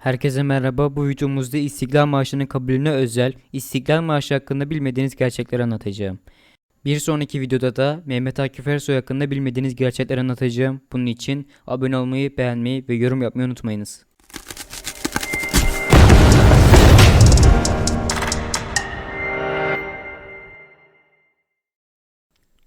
Herkese merhaba. Bu videomuzda İstiklal Marşı'nın kabulüne özel İstiklal Marşı hakkında bilmediğiniz gerçekleri anlatacağım. Bir sonraki videoda da Mehmet Akif Ersoy hakkında bilmediğiniz gerçekleri anlatacağım. Bunun için abone olmayı, beğenmeyi ve yorum yapmayı unutmayınız.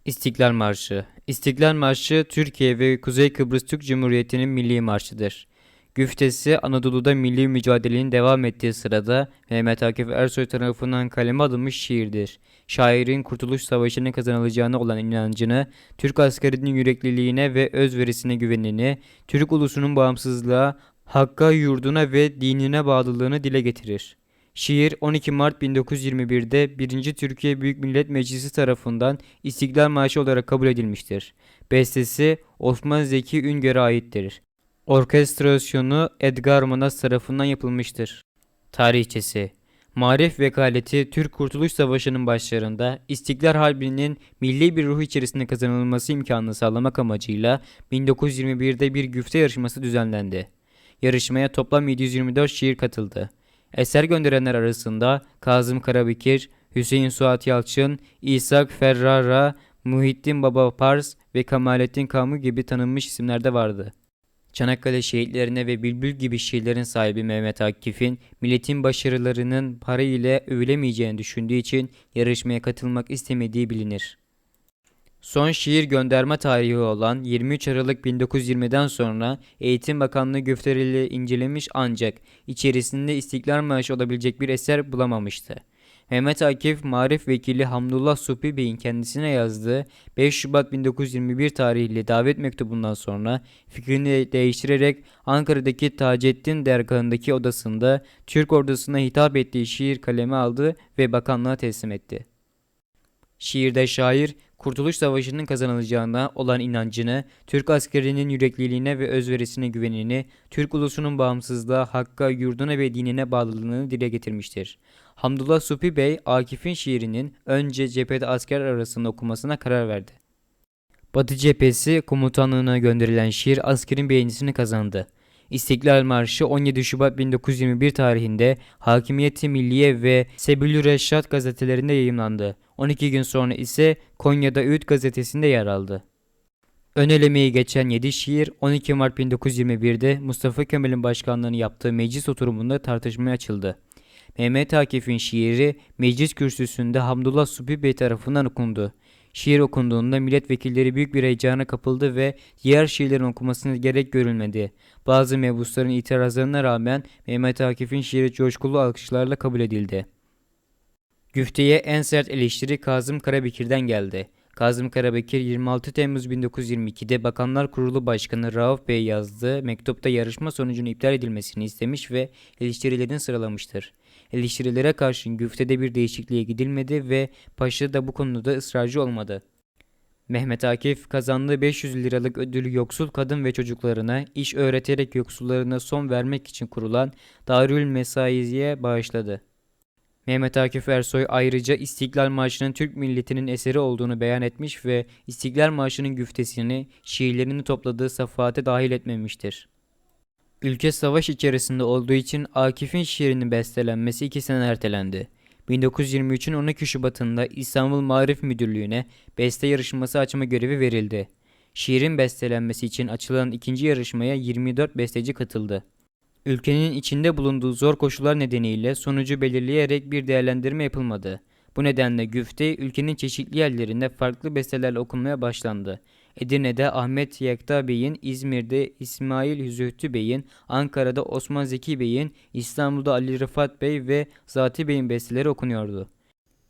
İstiklal Marşı İstiklal Marşı Türkiye ve Kuzey Kıbrıs Türk Cumhuriyeti'nin milli marşıdır. Güftesi Anadolu'da milli mücadelenin devam ettiği sırada Mehmet Akif Ersoy tarafından kaleme alınmış şiirdir. Şairin Kurtuluş Savaşı'nın kazanılacağına olan inancını, Türk askerinin yürekliliğine ve özverisine güvenini, Türk ulusunun bağımsızlığa, hakka, yurduna ve dinine bağlılığını dile getirir. Şiir 12 Mart 1921'de 1. Türkiye Büyük Millet Meclisi tarafından İstiklal Marşı olarak kabul edilmiştir. Bestesi Osman Zeki Ünger'e aittir. Orkestrasyonu Edgar Manas tarafından yapılmıştır. Tarihçesi Marif vekaleti Türk Kurtuluş Savaşı'nın başlarında İstiklal Harbi'nin milli bir ruh içerisinde kazanılması imkanını sağlamak amacıyla 1921'de bir güfte yarışması düzenlendi. Yarışmaya toplam 724 şiir katıldı. Eser gönderenler arasında Kazım Karabekir, Hüseyin Suat Yalçın, İshak Ferrara, Muhittin Baba Pars ve Kemalettin Kamu gibi tanınmış isimler de vardı. Çanakkale şehitlerine ve Bülbül gibi şiirlerin sahibi Mehmet Akif'in milletin başarılarının para ile övülemeyeceğini düşündüğü için yarışmaya katılmak istemediği bilinir. Son şiir gönderme tarihi olan 23 Aralık 1920'den sonra Eğitim Bakanlığı güfteleriyle incelemiş ancak içerisinde İstiklal Marşı olabilecek bir eser bulamamıştı. Mehmet Akif, Marif Vekili Hamdullah Supi Bey'in kendisine yazdığı 5 Şubat 1921 tarihli davet mektubundan sonra fikrini değiştirerek Ankara'daki Taceddin dergahındaki odasında Türk ordusuna hitap ettiği şiir kaleme aldı ve bakanlığa teslim etti. Şiirde şair, Kurtuluş Savaşı'nın kazanılacağına olan inancını, Türk askerinin yürekliliğine ve özverisine güvenini, Türk ulusunun bağımsızlığa, hakka, yurduna ve dinine bağlılığını dile getirmiştir. Hamdullah Supi Bey, Akif'in şiirinin önce cephede asker arasında okumasına karar verdi. Batı cephesi komutanlığına gönderilen şiir askerin beğenisini kazandı. İstiklal Marşı 17 Şubat 1921 tarihinde Hakimiyeti Milliye ve Sebilü Reşat gazetelerinde yayımlandı. 12 gün sonra ise Konya'da Öğüt gazetesinde yer aldı. Ön elemeyi geçen 7 şiir 12 Mart 1921'de Mustafa Kemal'in başkanlığını yaptığı meclis oturumunda tartışmaya açıldı. Mehmet Akif'in şiiri meclis kürsüsünde Hamdullah Supi Bey tarafından okundu. Şiir okunduğunda milletvekilleri büyük bir heyecana kapıldı ve diğer şiirlerin okunmasına gerek görülmedi. Bazı mebusların itirazlarına rağmen Mehmet Akif'in şiiri coşkulu alkışlarla kabul edildi. Güfteye en sert eleştiri Kazım Karabekir'den geldi. Kazım Karabekir 26 Temmuz 1922'de Bakanlar Kurulu Başkanı Rauf Bey yazdığı mektupta yarışma sonucunun iptal edilmesini istemiş ve eleştirilerini sıralamıştır. Eleştirilere karşın güftede bir değişikliğe gidilmedi ve paşa da bu konuda ısrarcı olmadı. Mehmet Akif kazandığı 500 liralık ödülü yoksul kadın ve çocuklarına iş öğreterek yoksullarına son vermek için kurulan Darül Mesaizi'ye bağışladı. Mehmet Akif Ersoy ayrıca İstiklal Marşı'nın Türk milletinin eseri olduğunu beyan etmiş ve İstiklal Marşı'nın güftesini şiirlerini topladığı safhate dahil etmemiştir. Ülke savaş içerisinde olduğu için Akif'in şiirinin bestelenmesi iki sene ertelendi. 1923'ün 12 Şubat'ında İstanbul Marif Müdürlüğü'ne beste yarışması açma görevi verildi. Şiirin bestelenmesi için açılan ikinci yarışmaya 24 besteci katıldı. Ülkenin içinde bulunduğu zor koşullar nedeniyle sonucu belirleyerek bir değerlendirme yapılmadı. Bu nedenle güfte ülkenin çeşitli yerlerinde farklı bestelerle okunmaya başlandı. Edirne'de Ahmet Yekta Bey'in, İzmir'de İsmail Zühtü Bey'in, Ankara'da Osman Zeki Bey'in, İstanbul'da Ali Rıfat Bey ve Zati Bey'in besteleri okunuyordu.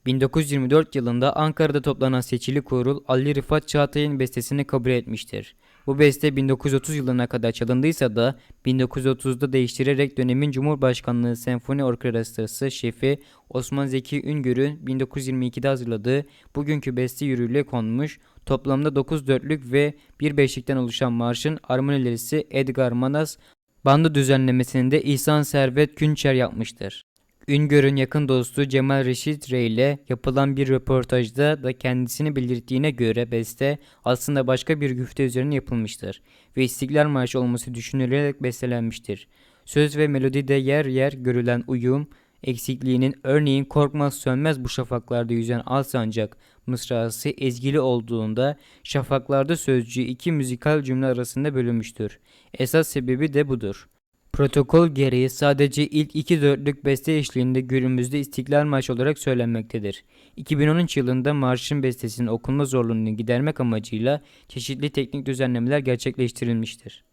1924 yılında Ankara'da toplanan seçili kurul Ali Rıfat Çağatay'ın bestesini kabul etmiştir. Bu beste 1930 yılına kadar çalındıysa da 1930'da değiştirerek dönemin Cumhurbaşkanlığı Senfoni Orkestrası şefi Osman Zeki Üngör'ün 1922'de hazırladığı bugünkü beste yürürlüğe konmuş toplamda 9 dörtlük ve 1 beşlikten oluşan marşın armonilerisi Edgar Manas bandı düzenlemesini de İhsan Servet Künçer yapmıştır. Üngör'ün yakın dostu Cemal Reşit Rey ile yapılan bir röportajda da kendisini belirttiğine göre beste aslında başka bir güfte üzerine yapılmıştır ve İstiklal Marşı olması düşünülerek bestelenmiştir. Söz ve melodide yer yer görülen uyum eksikliğinin örneğin korkmaz sönmez bu şafaklarda yüzen al sancak mısrası ezgili olduğunda şafaklarda sözcüğü iki müzikal cümle arasında bölünmüştür. Esas sebebi de budur. Protokol gereği sadece ilk iki dörtlük beste eşliğinde günümüzde İstiklal Marşı olarak söylenmektedir. 2013 yılında marşın bestesinin okunma zorluğunu gidermek amacıyla çeşitli teknik düzenlemeler gerçekleştirilmiştir.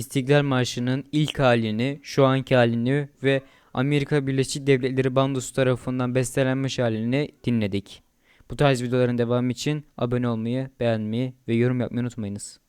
İstiklal Marşı'nın ilk halini, şu anki halini ve Amerika Birleşik Devletleri Bandosu tarafından bestelenmiş halini dinledik. Bu tarz videoların devamı için abone olmayı, beğenmeyi ve yorum yapmayı unutmayınız.